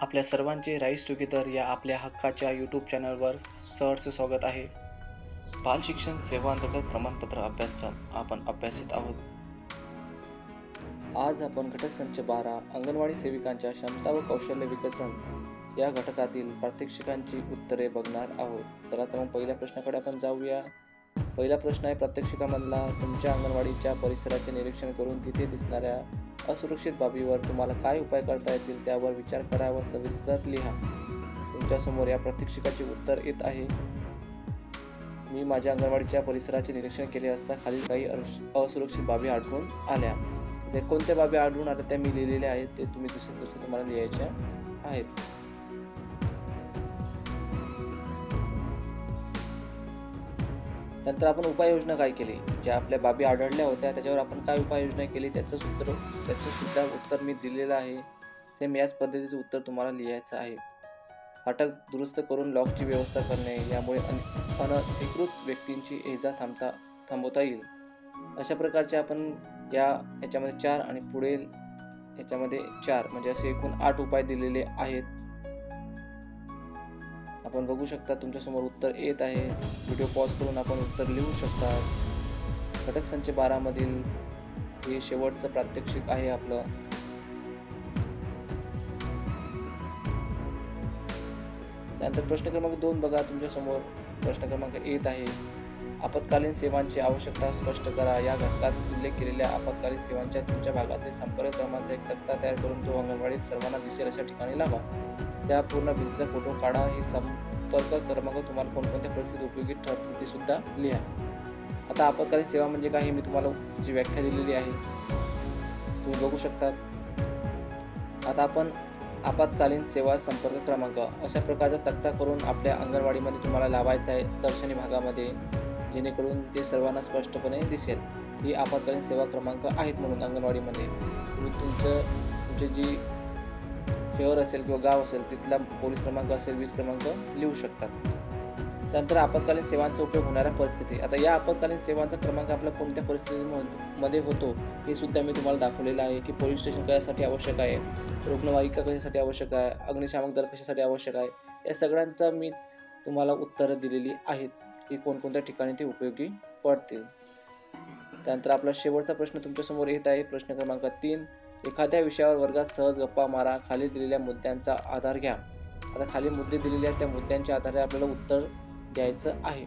आपल्या सर्वांचे rice together या आपल्या हक्काच्या यूट्यूब चॅनलवर सहर्ष स्वागत आहे. बाल शिक्षण सेवा अंतर्गत प्रमाणपत्र अभ्यासक्रम आपण अभ्यासित आहोत. आज आपण घटक संच बारा अंगणवाडी सेविकांच्या क्षमता व कौशल्य विकसन या घटकातील प्रात्यक्षिकांची उत्तरे बघणार आहोत. चला तर मग पहिल्या प्रश्नाकडे आपण जाऊया. पहिला प्रश्न आहे प्रात्यक्षिकामधला तुमच्या अंगणवाडीच्या परिसराचे निरीक्षण करून तिथे दिसणाऱ्या असुरक्षित बाबीवर तुम्हाला काय उपाय करता येतील त्यावर विचार करा व सविस्तर लिहा. तुमच्यासमोर या प्रतिक्षिकाचे उत्तर येत आहे. मी माझ्या अंगणवाडीच्या परिसराचे निरीक्षण केले असता खालील काही असुरक्षित बाबी आढळून आल्या. ते कोणत्या बाबी आढळून आल्या त्या मी लिहिलेल्या आहेत ते तुम्ही जसे तसे तुम्हाला लिहायच्या आहेत. नंतर आपण उपाययोजना काय केली? ज्या आपल्या बाबी आढळल्या होत्या त्याच्यावर आपण काय उपाययोजना केली? त्याचं सूत्र त्याचं सुद्धा उत्तर मी दिलेलं आहे. सेम याच पद्धतीचं उत्तर तुम्हाला लिहायचं आहे. फाटक दुरुस्त करून लॉकची व्यवस्था करणे यामुळे अन अनधिकृत व्यक्तींची ये जा थांबता थांबवता येईल. अशा प्रकारचे आपण या याच्यामध्ये चार आणि पुढे याच्यामध्ये चार म्हणजे असे एकूण आठ उपाय दिलेले आहेत. आपण बघू शकता तुमच्यासमोर उत्तर येत आहे. व्हिडिओ पॉज करून आपण उत्तर लिहू शकता. घटक संच बारामधील हे शेवटचं प्रात्यक्षिक आहे आपलं. त्यानंतर प्रश्न क्रमांक दोन बघा तुमच्यासमोर प्रश्न क्रमांक येत आहे. आपत्कालीन सेवांची आवश्यकता स्पष्ट करा. या घटकात उल्लेख केलेल्या आपत्कालीन सेवांच्या तुमच्या भागातील संपर्क क्रमांचा एक तक्ता तयार करून तो अंगणवाडीत सर्वांना दिसेल अशा ठिकाणी लावा. त्या पूर्ण भिंतीचा फोटो काढा. हे संपर्क क्रमांक तुम्हाला कोणकोणत्या परिस्थितीत उपयोगी ठरतील ते सुद्धा लिहा. आता आपत्कालीन सेवा म्हणजे काय हे मी तुम्हाला जी व्याख्या दिलेली आहे तुम्ही बघू शकता. आता आपण आपत्कालीन सेवा संपर्क क्रमांक अशा प्रकारचा तक्ता करून आपल्या अंगणवाडीमध्ये तुम्हाला लावायचा आहे. दर्शनी भागामध्ये जेणेकरून ते सर्वांना स्पष्टपणे दिसेल. ही आपत्कालीन सेवा क्रमांक आहेत म्हणून अंगणवाडीमध्ये. तुम्ही तुमचं तुमचे जी शहर असेल किंवा गाव असेल तिथला पोलीस क्रमांक असेल वीज क्रमांक लिहू शकतात. त्यानंतर आपत्कालीन सेवांचा उपयोग होणाऱ्या परिस्थिती. आता या आपत्कालीन सेवांचा क्रमांक आपल्या कोणत्या परिस्थितीमध्ये होतो हे सुद्धा मी तुम्हाला दाखवलेलं आहे की पोलीस स्टेशन कशासाठी आवश्यक आहे रुग्णवाहिका कशासाठी आवश्यक आहे अग्निशामक दल कशासाठी आवश्यक आहे या सगळ्यांचा मी तुम्हाला उत्तरं दिलेली आहेत. की कोणकोणत्या ठिकाणी ते उपयोगी पडतील. त्यानंतर आपला शेवटचा प्रश्न तुमच्यासमोर येत आहे. प्रश्न क्रमांक तीन एखाद्या विषयावर वर्गात सहज गप्पा मारा. खाली दिलेल्या मुद्द्यांचा आधार घ्या. आता खाली मुद्दे दिलेले आहेत त्या मुद्द्यांच्या आधारे आपल्याला उत्तर द्यायचं आहे.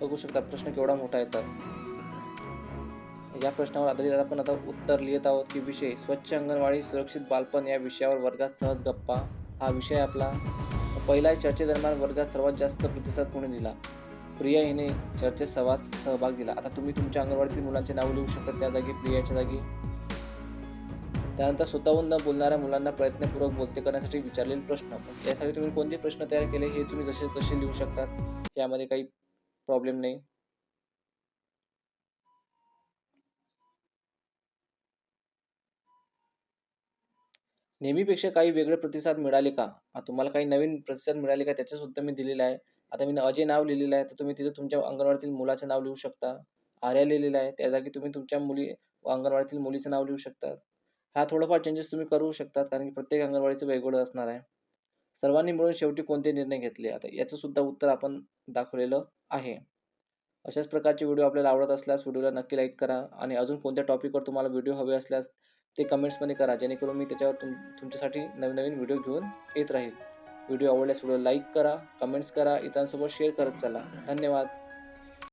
बघू शकता प्रश्न केवढा मोठा येतात या प्रश्नावर आधारित आपण आता उत्तर लिहित आहोत की विषय स्वच्छ अंगणवाडी सुरक्षित बालपण या विषयावर वर्गात सहज गप्पा. हा विषय आपला पहिल्या चर्चेदरम्यान वर्गात सर्वात जास्त प्रतिसाद कोणी दिला? प्रिया हिने चर्चेत सर्वात सहभाग दिला. आता तुम्ही तुमच्या अंगणवाडीतील मुलांचे नाव लिहू शकता त्या जागी प्रियाच्या जागी. त्यानंतर स्वतःहून न बोलणाऱ्या मुलांना प्रयत्नपूर्वक बोलते करण्यासाठी विचारलेले प्रश्न. यासाठी तुम्ही कोणते प्रश्न तयार केले हे तुम्ही जसे तसे लिहू शकतात यामध्ये काही प्रॉब्लेम नाही. नेहमीपेक्षा काही वेगळे प्रतिसाद मिळाले का? तुम्हाला काही नवीन प्रतिसाद मिळाले का? त्याच्यासुद्धा मी दिलेलं आहे. आता मी अजय नाव लिहिलेलं आहे. तर तुम्ही तिथे तुमच्या अंगणवाडीतील मुलाचं नाव लिहू शकता. आर्या लिहिलेलं आहे. त्या जागी तुम्ही तुमच्या मुली अंगणवाडीतील मुलीचं नाव लिहू शकता हा थोडंफार चेंजेस तुम्ही करू शकतात कारण की प्रत्येक अंगणवाडीचं वेगवेगळं असणार आहे. सर्वांनी मिळून शेवटी कोणते निर्णय घेतले? आता याचं सुद्धा उत्तर आपण दाखवलेलं आहे. अशाच प्रकारचे व्हिडिओ आपल्याला आवडत असल्यास व्हिडिओला नक्की लाईक करा. आणि अजून कोणत्या टॉपिकवर तुम्हाला व्हिडिओ हवे असल्यास ते कमेंट्समध्ये करा जेणेकरून मी त्याच्यावर तुम तुमच्यासाठी नवीन नवीन व्हिडिओ घेऊन येत राहील. व्हिडिओ आवडल्यास व्हिडिओ लाईक करा कमेंट्स करा इतरांसोबत शेअर करत चला. धन्यवाद.